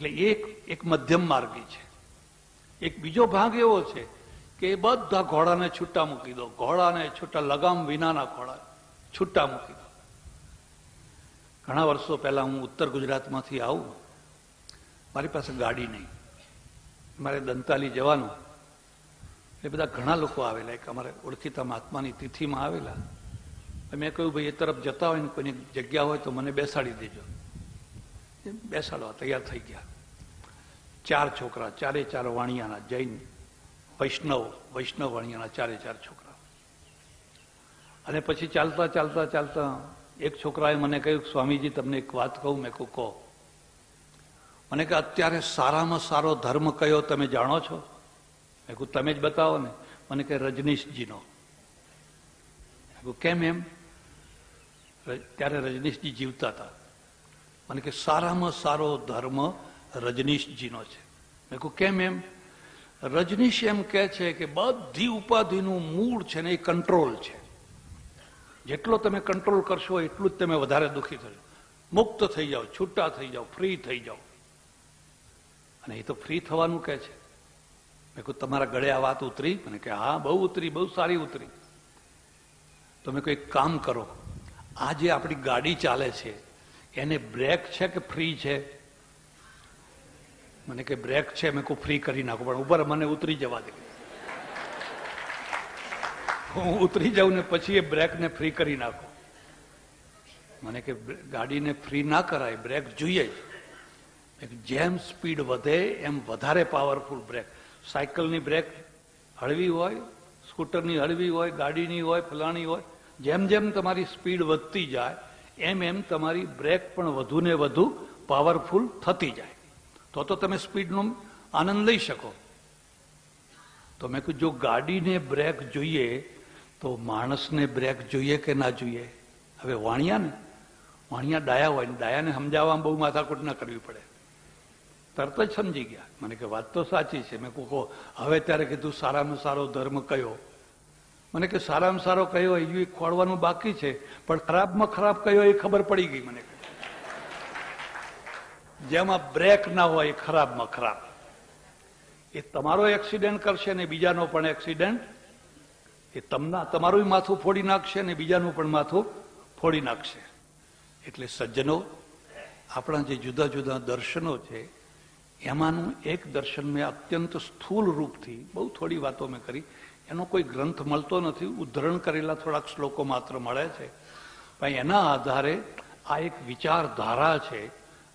એટલે એક એક મધ્યમ માર્ગી છે. એક બીજો ભાગ એવો છે કે બધા ઘોડાને છૂટા મૂકી દો. ઘોડાને છૂટા લગામ વિનાના ઘોડા છૂટા મૂકી દો. ઘણા વર્ષો પહેલા હું ઉત્તર ગુજરાતમાંથી આવું. મારી પાસે ગાડી નહીં. મારે દંતાલી જવાનું. એ બધા ઘણા લોકો આવેલા. એક અમારે ઓળખીતા મહાત્માની તિથિમાં આવેલા. મેં કહ્યું, ભાઈ એ તરફ જતા હોય ને કોઈની જગ્યા હોય તો મને બેસાડી દેજો. બેસાડવા તૈયાર થઈ ગયા. ચાર છોકરા, ચારે ચાર વાણિયાના જૈન, વૈષ્ણવ વૈષ્ણવ વાણિયાના ચારે ચાર છોકરા. અને પછી ચાલતા ચાલતા ચાલતા એક છોકરાએ મને કહ્યું, સ્વામીજી, તમને એક વાત કહું, મેં કહું કહો. મને કે અત્યારે સારામાં સારો ધર્મ કયો તમે જાણો છો? મેં કહું તમે જ બતાવો ને. મને કે રજનીશજીનો. કહું કેમ એમ? ત્યારે રજનીશજી જીવતા હતા. મને કે સારામાં સારો ધર્મ રજનીશજીનો છે. મેં કહું કેમ એમ? રજનીશ એમ કે છે કે બધી ઉપાધિનું મૂળ છે ને એ કંટ્રોલ છે. જેટલો તમે કંટ્રોલ કરશો, એટલું જ તમે વધારે દુઃખી થશો. મુક્ત થઈ જાઓ, છૂટા થઈ જાઓ, ફ્રી થઈ જાઓ. અને એ તો ફ્રી થવાનું કે છે. મેં કહું તમારા ગળે આ વાત ઉતરી? મને કે હા, બહુ ઉતરી, બહુ સારી ઉતરી. તમે કોઈ કામ કરો આ જે આપણી ગાડી ચાલે છે એને બ્રેક છે કે ફ્રી છે? મને કે બ્રેક છે, મેં કોઈ ફ્રી કરી નાખું, પણ ઉપર મને ઉતરી જવા દે. હું ઉતરી જાઉં ને પછી એ બ્રેકને ફ્રી કરી નાખું. મને કે ગાડીને ફ્રી ના કરાય બ્રેક જોઈએ જ. જેમ સ્પીડ વધે, એમ વધારે પાવરફુલ બ્રેક સાયકલની બ્રેક હળવી હોય, સ્કૂટરની હળવી હોય, ગાડીની હોય, ફલાણી હોય, જેમ જેમ તમારી સ્પીડ વધતી જાય એમ એમ તમારી બ્રેક પણ વધુ ને વધુ પાવરફુલ થતી જાય. તો તો તમે સ્પીડનો આનંદ લઈ શકો. તો મેં કહ્યું જો ગાડીને બ્રેક જોઈએ, તો માણસને બ્રેક જોઈએ કે ના જોઈએ? હવે વાણિયા ને વાણિયા ડાયા હોય ડાયાને સમજાવવામાં બહુ માથાકૂટ ના કરવી પડે. તરત જ સમજી ગયા. મને કે વાત તો સાચી છે. મેં કહો હવે ત્યારે કીધું, સારામાં સારો ધર્મ કયો? મને કે સારામાં સારો કયો હજુ ખોળવાનું બાકી છે. પણ ખરાબમાં ખરાબ કયો, એ ખબર પડી ગઈ મને. જેમાં બ્રેક ના હોય ખરાબમાં ખરાબ. એ તમારો એક્સિડન્ટ કરશે ને બીજાનો પણ એક્સિડન્ટ. એ તમના, તમારું માથું ફોડી નાખશે ને બીજાનું પણ માથું ફોડી નાખશે. એટલે સજ્જનો, આપણા જે જુદા જુદા દર્શનો છે, એમાંનું એક દર્શન મેં અત્યંત સ્થૂલ રૂપથી, બહુ થોડી વાતો મેં કરી એનો કોઈ ગ્રંથ મળતો નથી. ઉદ્ધરણ કરેલા થોડાક શ્લોકો માત્ર મળે છે. પણ એના આધારે આ એક વિચારધારા છે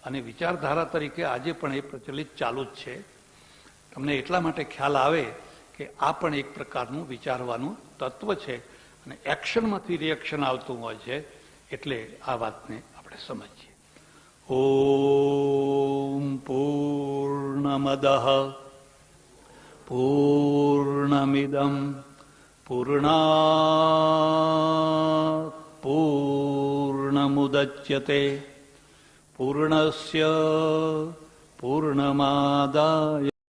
અને વિચારધારા તરીકે આજે પણ એ પ્રચલિત ચાલુ જ છે. તમને એટલા માટે ખ્યાલ આવે કે આ પણ એક પ્રકારનું વિચારવાનું તત્વ છે અને એક્શનમાંથી રિએક્શન આવતું હોય છે એટલે આ વાતને આપણે સમજીએ. ઓમ પૂર્ણમદ पूर्णमिदम् पूर्णात् पूर्णमुदच्यते। पूर्णस्य पूर्णमादाय।